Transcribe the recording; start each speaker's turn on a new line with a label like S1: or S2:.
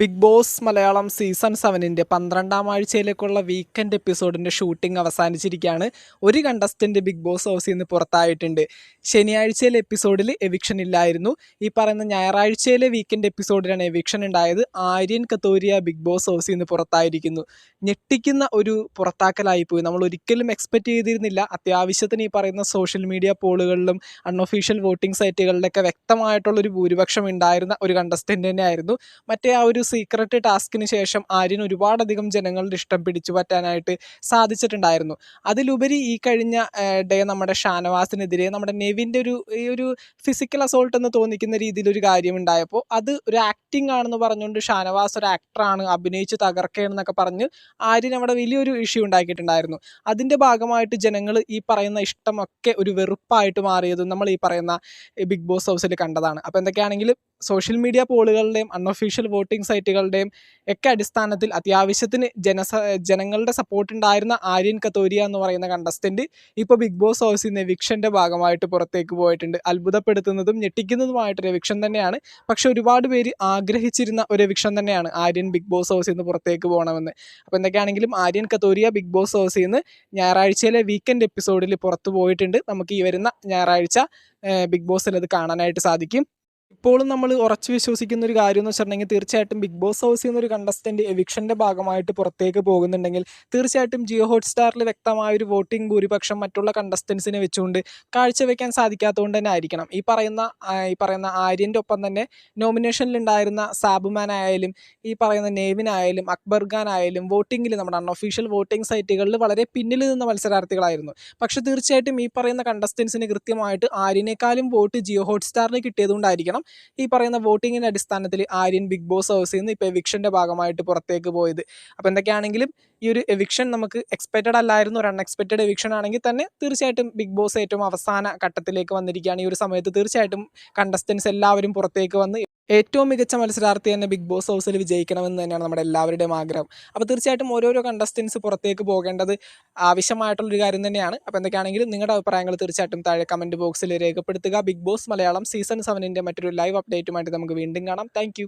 S1: Big boss Malayalam season സെവനിന്റെ പന്ത്രണ്ടാം ആഴ്ചയിലേക്കുള്ള വീക്കെൻഡ് എപ്പിസോഡിന്റെ ഷൂട്ടിംഗ് അവസാനിച്ചിരിക്കുകയാണ്. ഒരു കണ്ടസ്റ്റന്റ് ബിഗ് ബോസ് ഹൗസിൽ നിന്ന് പുറത്തായിട്ടുണ്ട്. ശനിയാഴ്ചയിലെ എപ്പിസോഡിൽ എവിക്ഷൻ ഇല്ലായിരുന്നു. ഈ പറയുന്ന ഞായറാഴ്ചയിലെ വീക്കെൻഡ് എപ്പിസോഡിലാണ് എവിക്ഷൻ ഉണ്ടായത്. ആര്യൻ കത്തോരിയ ബിഗ് ബോസ് ഹൗസിൽ നിന്ന് പുറത്തായിരിക്കുന്നു. ഞെട്ടിക്കുന്ന ഒരു പുറത്താക്കലായി പോയി നമ്മൾ ഒരിക്കലും എക്സ്പെക്റ്റ് ചെയ്തിരുന്നില്ല. അത്യാവശ്യത്തിന് ഈ പറയുന്ന സോഷ്യൽ മീഡിയ പോളുകളിലും അൺഒഫീഷ്യൽ വോട്ടിംഗ് സൈറ്റുകളിലൊക്കെ വ്യക്തമായിട്ടുള്ളൊരു ഭൂരിപക്ഷം ഉണ്ടായിരുന്ന ഒരു കണ്ടസ്റ്റന്റ് തന്നെയായിരുന്നു. മറ്റേ ആ ഒരു സീക്രട്ട് ടാസ്കിന് ശേഷം ആര്യൻ ഒരുപാടധികം ജനങ്ങളുടെ ഇഷ്ടം പിടിച്ചു പറ്റാനായിട്ട് സാധിച്ചിട്ടുണ്ടായിരുന്നു. അതിലുപരി ഈ കഴിഞ്ഞ ഡേ നമ്മുടെ ഷാനവാസിനെതിരെ നമ്മുടെ നെവിന്റെ ഒരു ഈ ഒരു ഫിസിക്കൽ അസോൾട്ട് എന്ന് തോന്നിക്കുന്ന രീതിയിൽ ഒരു കാര്യം ഉണ്ടായപ്പോൾ അത് ഒരു ആക്ടിംഗ് ആണെന്ന് പറഞ്ഞുകൊണ്ട് ഷാനവാസ് ഒരു ആക്ടറാണ് അഭിനയിച്ച് തകർക്കുകയെന്നൊക്കെ പറഞ്ഞ് ആര്യൻ അവിടെ വലിയൊരു ഇഷ്യൂ ഉണ്ടാക്കിയിട്ടുണ്ടായിരുന്നു. അതിന്റെ ഭാഗമായിട്ട് ജനങ്ങൾ ഈ പറയുന്ന ഇഷ്ടമൊക്കെ ഒരു വെറുപ്പായിട്ട് മാറിയതും നമ്മൾ ഈ പറയുന്ന ബിഗ് ബോസ് ഹൗസിൽ കണ്ടതാണ്. അപ്പോൾ എന്തൊക്കെയാണെങ്കിലും സോഷ്യൽ മീഡിയ പോളുകളുടെയും അൺഒഫീഷ്യൽ വോട്ടിംഗ് സൈറ്റുകളുടെയും ഒക്കെ അടിസ്ഥാനത്തിൽ അത്യാവശ്യത്തിന് ജനസ ജനങ്ങളുടെ സപ്പോർട്ട് ഉണ്ടായിരുന്ന ആര്യൻ കത്തോരിയ എന്ന് പറയുന്ന കണ്ടസ്റ്റന്റ് ഇപ്പോൾ ബിഗ് ബോസ് ഹൗസിൽ നിന്ന് എവിക്ഷന്റെ ഭാഗമായിട്ട് പുറത്തേക്ക് പോയിട്ടുണ്ട്. അത്ഭുതപ്പെടുത്തുന്നതും ഞെട്ടിക്കുന്നതുമായിട്ടൊരു എവിക്ഷൻ തന്നെയാണ്. പക്ഷെ ഒരുപാട് പേര് ആഗ്രഹിച്ചിരുന്ന ഒരു വിക്ഷൻ തന്നെയാണ് ആര്യൻ ബിഗ് ബോസ് ഹൗസിൽ നിന്ന് പുറത്തേക്ക് പോകണമെന്ന്. അപ്പോൾ എന്തൊക്കെയാണെങ്കിലും ആര്യൻ കത്തോരിയ ബിഗ് ബോസ് ഹൗസിൽ നിന്ന് ഞായറാഴ്ചയിലെ വീക്കെൻഡ് എപ്പിസോഡിൽ പുറത്തു പോയിട്ടുണ്ട്. നമുക്ക് ഈ വരുന്ന ഞായറാഴ്ച ബിഗ് ബോസിൽ അത് കാണാനായിട്ട് സാധിക്കും. ഇപ്പോഴും നമ്മൾ ഉറച്ചു വിശ്വസിക്കുന്ന ഒരു കാര്യം എന്ന് വെച്ചിട്ടുണ്ടെങ്കിൽ തീർച്ചയായിട്ടും ബിഗ് ബോസ് ഹൗസിൽ നിന്ന് ഒരു കണ്ടസ്റ്റന്റ് എവിക്ഷന്റെ ഭാഗമായിട്ട് പുറത്തേക്ക് പോകുന്നുണ്ടെങ്കിൽ തീർച്ചയായിട്ടും ജിയോ ഹോട്ട്സ്റ്റാറിൽ വ്യക്തമായ ഒരു വോട്ടിംഗ് ഭൂരിപക്ഷം മറ്റുള്ള കണ്ടസ്റ്റൻസിനെ വെച്ചുകൊണ്ട് കാഴ്ചവെക്കാൻ സാധിക്കാത്തതുകൊണ്ട് തന്നെ ആയിരിക്കണം. ഈ പറയുന്ന ഈ പറയുന്ന ആര്യന്റെ ഒപ്പം തന്നെ നോമിനേഷനിൽ ഉണ്ടായിരുന്ന സാബുമാൻ ആയാലും ഈ പറയുന്ന നേവിനായാലും അക്ബർ ഖാൻ ആയാലും വോട്ടിങ്ങിൽ നമ്മുടെ അൺഒഫീഷ്യൽ വോട്ടിംഗ് സൈറ്റുകളിൽ വളരെ പിന്നിൽ നിന്ന മത്സരാർത്ഥികളായിരുന്നു. പക്ഷേ തീർച്ചയായിട്ടും ഈ പറയുന്ന കണ്ടസ്റ്റൻസിന് കൃത്യമായിട്ട് ആര്യനേക്കാളും വോട്ട് ജിയോ ഹോട്ട്സ്റ്റാറിൽ കിട്ടിയതുകൊണ്ടായിരിക്കണം. ഈ പറയുന്ന വോട്ടിങ്ങിന്റെ അടിസ്ഥാനത്തിൽ ആര്യൻ ബിഗ് ബോസ് ഹൗസിൽ നിന്ന് ഇപ്പോൾ എവിക്ഷന്റെ ഭാഗമായിട്ട് പുറത്തേക്ക് പോയത്. അപ്പോൾ എന്തൊക്കെയാണെങ്കിലും ഈ ഒരു എവിക്ഷൻ നമുക്ക് എക്സ്പെക്റ്റഡ് അല്ലായിരുന്നു. ഒരു അൺഎക്സ്പെക്റ്റഡ് എവിക്ഷൻ ആണെങ്കിൽ തന്നെ തീർച്ചയായിട്ടും ബിഗ് ബോസ് ഏറ്റവും അവസാന ഘട്ടത്തിലേക്ക് വന്നിരിക്കുകയാണ്. ഈ ഒരു സമയത്ത് തീർച്ചയായിട്ടും കണ്ടസ്റ്റൻസ് എല്ലാവരും പുറത്തേക്ക് വന്ന് ഏറ്റവും മികച്ച മത്സരാർത്ഥി തന്നെ ബിഗ് ബോസ് ഹൗസിൽ വിജയിക്കണമെന്ന് തന്നെയാണ് നമ്മുടെ എല്ലാവരുടെയും ആഗ്രഹം. അപ്പോൾ തീർച്ചയായിട്ടും ഓരോരോ കണ്ടസ്റ്റൻസ് പുറത്തേക്ക് പോകേണ്ടത് ആവശ്യമായിട്ടുള്ളൊരു കാര്യം തന്നെയാണ്. അപ്പോൾ എന്തൊക്കെയാണെങ്കിലും നിങ്ങളുടെ അഭിപ്രായങ്ങൾ തീർച്ചയായിട്ടും താഴെ കമന്റ് ബോക്സിൽ രേഖപ്പെടുത്തുക. ബിഗ് ബോസ് മലയാളം സീസൺ സെവനിന്റെ മറ്റൊരു ലൈവ് അപ്ഡേറ്റുമായിട്ട് നമുക്ക് വീണ്ടും കാണാം. താങ്ക്